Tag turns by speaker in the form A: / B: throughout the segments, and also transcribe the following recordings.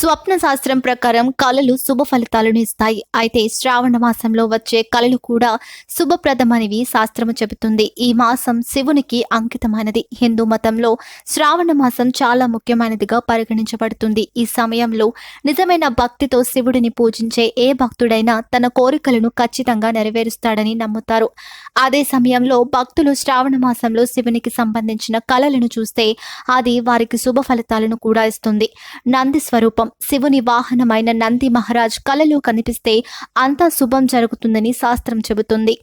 A: స్వప్న శాస్త్రం ప్రకారం కళలు శుభ ఫలితాలను ఇస్తాయి. అయితే శ్రావణ మాసంలో వచ్చే కళలు కూడా శుభప్రదమనివి శాస్త్రము చెబుతుంది. ఈ మాసం శివునికి అంకితమైనది. హిందూ మతంలో శ్రావణ మాసం చాలా ముఖ్యమైనదిగా పరిగణించబడుతుంది. ఈ సమయంలో నిజమైన భక్తితో శివుడిని పూజించే ఏ భక్తుడైనా తన కోరికలను ఖచ్చితంగా నెరవేరుస్తాడని నమ్ముతారు. అదే సమయంలో భక్తులు శ్రావణ మాసంలో శివునికి సంబంధించిన కళలను చూస్తే అది వారికి శుభ ఫలితాలను కూడా ఇస్తుంది. నంది స్వరూపం. శివుని వాహనమైన నంది మహారాజ్ కలలో కనిపిస్తే అంతా శుభం జరుగుతుందని శాస్త్రం చెబుతుంది.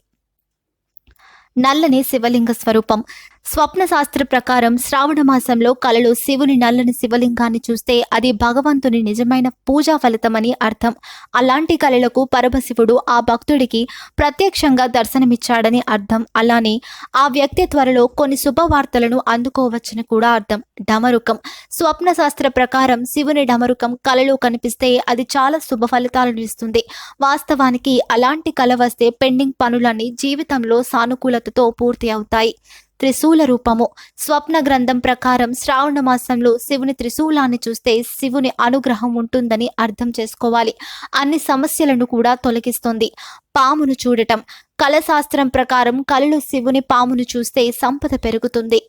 A: నల్లని శివలింగ స్వరూపం. స్వప్న శాస్త్ర ప్రకారం శ్రావణ మాసంలో కలలో శివుని నల్లని శివలింగాన్ని చూస్తే అది భగవంతుని నిజమైన పూజా ఫలితమని అర్థం. అలాంటి కళలకు పరమశివుడు ఆ భక్తుడికి ప్రత్యక్షంగా దర్శనమిచ్చాడని అర్థం. అలానే ఆ వ్యక్తి త్వరలో కొన్ని శుభవార్తలను అందుకోవచ్చని కూడా అర్థం. డమరుకం స్వప్న శాస్త్ర ప్రకారం శివుని డమరుకం కలలో కనిపిస్తే అది చాలా శుభ ఫలితాలను ఇస్తుంది. వాస్తవానికి అలాంటి కళ వస్తే పెండింగ్ పనులన్నీ జీవితంలో సానుకూలతతో పూర్తి అవుతాయి. త్రిశూల రూపము. స్వప్న గ్రంథం ప్రకారం శ్రావణ మాసంలో శివుని త్రిశూలాన్ని చూస్తే శివుని అనుగ్రహం ఉంటుందని అర్థం చేసుకోవాలి. అన్ని సమస్యలను కూడా తొలగిస్తుంది. పామును చూడటం. కళశాస్త్రం ప్రకారం కళలో శివుని పామును చూస్తే సంపద పెరుగుతుంది.